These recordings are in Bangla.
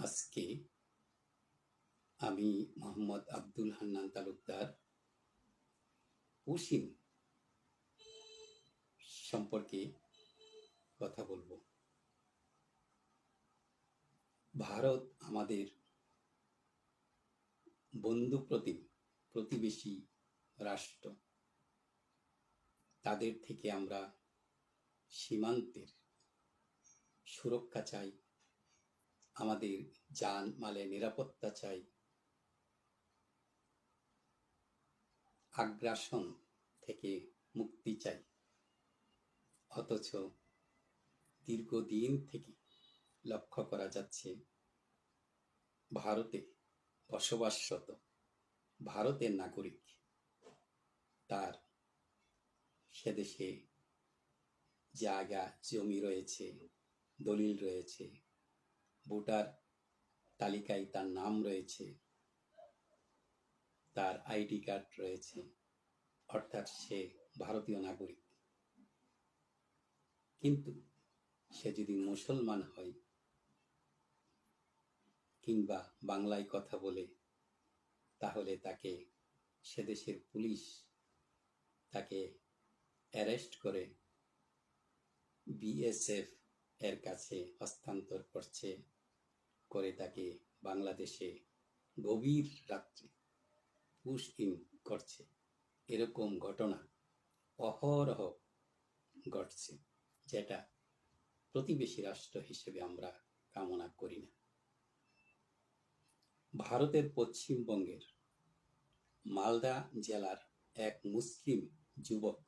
আজকে আমি মোহাম্মদ আব্দুল হান্নান তালুকদার পুশিন সম্পর্কে কথা বলব। ভারত আমাদের বন্ধু প্রতি, প্রতিবেশী রাষ্ট্র। তাদের থেকে আমরা সীমান্তের সুরক্ষা চাই। আমাদের যান মালে নিরাপত্তা চাই। আগ্রাসন থেকে মুক্তি চাই। অথচ দীর্ঘদিন থেকে লক্ষ্য করা যাচ্ছে, ভারতে বসবাসরত ভারতের নাগরিক তার সেদেশে জায়গা, জমি রয়েছে, দলিল রয়েছে ভোটার তালিকায় তার নাম রয়েছে, তার আইডি কার্ড রয়েছে, অর্থাৎ সে ভারতীয় নাগরিক। কিন্তু সে যদি মুসলমান হয় কিংবা বাংলায় কথা বলে, তাহলে তাকে সে দেশের পুলিশ তাকে অ্যারেস্ট করে বিএসএফ এর কাছে হস্তান্তর করছে করে তাকে বাংলাদেশে গভীর রাত্রে পুশ ইন করছে। এরকম ঘটনা অহরহ ঘটছে, যেটা প্রতিবেশী রাষ্ট্র হিসেবে আমরা কামনা করি না। ভারতের পশ্চিমবঙ্গের মালদা জেলার এক মুসলিম যুবক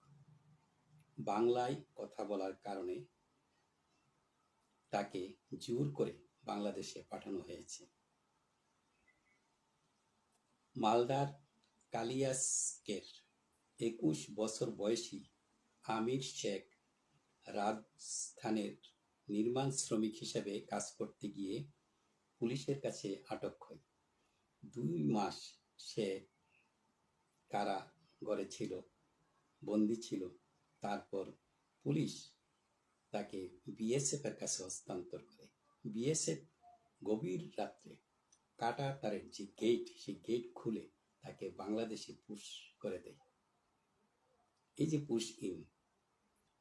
বাংলায় কথা বলার কারণে তাকে জোর করে বাংলাদেশে পাঠানো হয়েছে। মালদার কালিয়াসকের একুশ বছর বয়সী আমির শেখ রাজস্থানের নির্মাণ শ্রমিক হিসেবে কাজ করতে গিয়ে পুলিশের কাছে আটক হয়। দুই মাস সে কারাগারে ছিল, বন্দি ছিল। তারপর পুলিশ তাকে বিএসএফ এর কাছে হস্তান্তর করে। বিএসএফ গভীর রাত্রে কাটা তারের যে গেট সেই গেট খুলে তাকে বাংলাদেশে পুশ করে দেয়। এই যে পুশ ইন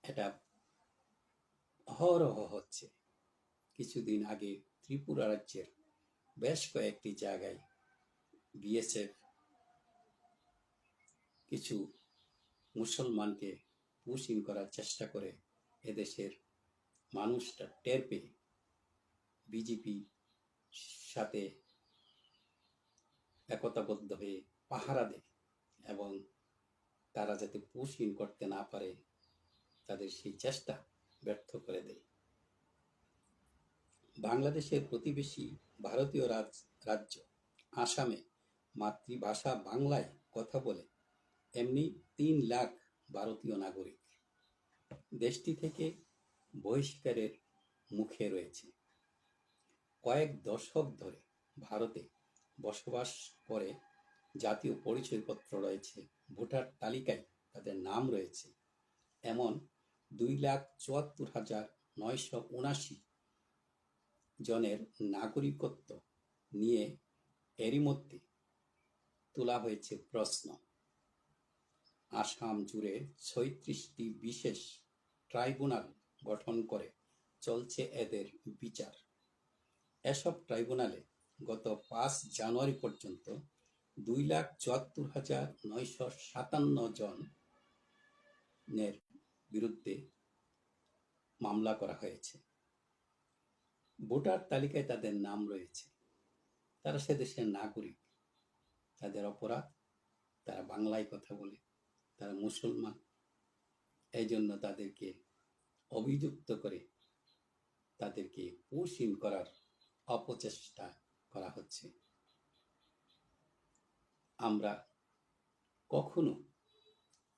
এটা অহরহ হচ্ছে। কিছুদিন আগে ত্রিপুরা রাজ্যের বেশ কয়েকটি জায়গায় বিএসএফ কিছু মুসলমানকে পুশ ইন করার চেষ্টা করে এদেশের মানুষটা টের পেয়ে বিজেপি সাথে একতাবদ্ধ হয়ে পাহারা দেয় এবং তারা যাতে পুশ ইন করতে না পারে, তাদের সেই চেষ্টা ব্যর্থ করে দেয়। বাংলাদেশের প্রতিবেশী ভারতীয় রাজ, রাজ্য আসামে মাতৃভাষা বাংলায় কথা বলে, এমনি তিন লাখ ভারতীয় নাগরিক। দেশটি থেকে বহিষ্কারের মুখে রয়েছে। কয়েক দশক ধরে ভারতে বসবাস করে জাতীয় পরিচয়পত্র রয়েছে, ভোটার তালিকায় তাদের নাম রয়েছে। এমন দুই লাখ চুয়াত্তর হাজার নয়শো উনাশি জনের নাগরিকত্ব নিয়ে এরই মধ্যে তোলা হয়েছে প্রশ্ন। আসাম জুড়ে ছয়ত্রিশটি বিশেষ ট্রাইব্যুনাল গঠন করে চলছে এদের বিচার। এসব ট্রাইব্যুনালে গত পাঁচ জানুয়ারি পর্যন্ত দুই লাখ চুয়াত্তর হাজার নয়শো সাতান্ন জনের বিরুদ্ধে মামলা করা হয়েছে। ভোটার তালিকায় তাদের নাম রয়েছে। তারা সে দেশের নাগরিক। তাদের অপরাধ, তারা বাংলায় কথা বলে, তারা মুসলমান। এই জন্য তাদেরকে অভিযুক্ত করে তাদেরকে পুশিন করার অপচেষ্টা করা হচ্ছে। আমরা কখনো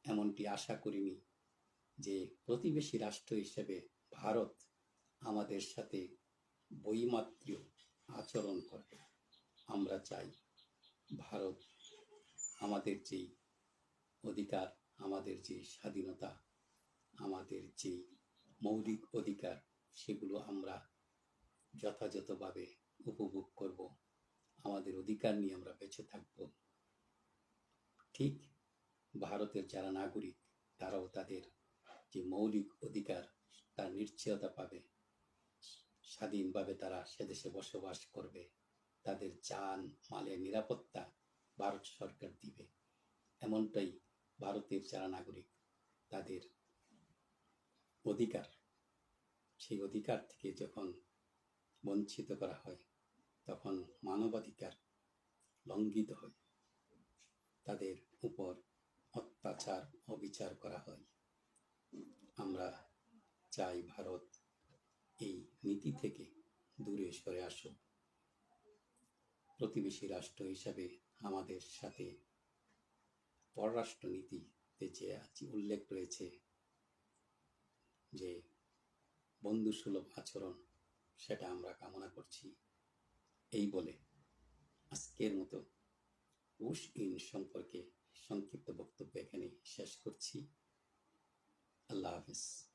এমনটি আশা করিনি যে প্রতিবেশী রাষ্ট্র হিসেবে ভারত আমাদের সাথে বৈমাত্র্য আচরণ করবে। আমরা চাই ভারত আমাদের যেই অধিকার, আমাদের যে স্বাধীনতা, আমাদের যে মৌলিক অধিকার সেগুলো আমরা যথাযথভাবে উপভোগ করব। আমাদের অধিকার নিয়ে আমরা বেঁচে থাকব। ঠিক ভারতের যারা নাগরিক, তারাও তাদের যে মৌলিক অধিকার, তার নিশ্চয়তা পাবে। স্বাধীনভাবে তারা সেদেশে বসবাস করবে। তাদের যান, মালের নিরাপত্তা ভারত সরকার দিবে। এমনটাই ভারতের যারা নাগরিক, তাদের অধিকার। সেই অধিকার থেকে যখন বঞ্চিত করা হয়, তখন মানবাধিকার লঙ্ঘিত হয়। তাদের উপর অত্যাচার, অবিচার করা হয়। আমরা চাই ভারত এই নীতি থেকে দূরে সরে আসুক। প্রতিবেশী রাষ্ট্র হিসাবে আমাদের সাথে পররাষ্ট্রনীতিতে যে উল্লেখ রয়েছে যে বন্ধুসুলভ আচরণ সেটা আমরা কামনা করছি। এই বলে আজকের মতো রুশ ইন সম্পর্কে সংক্ষিপ্ত বক্তব্য এখানে শেষ করছি। আল্লাহ হাফিজ।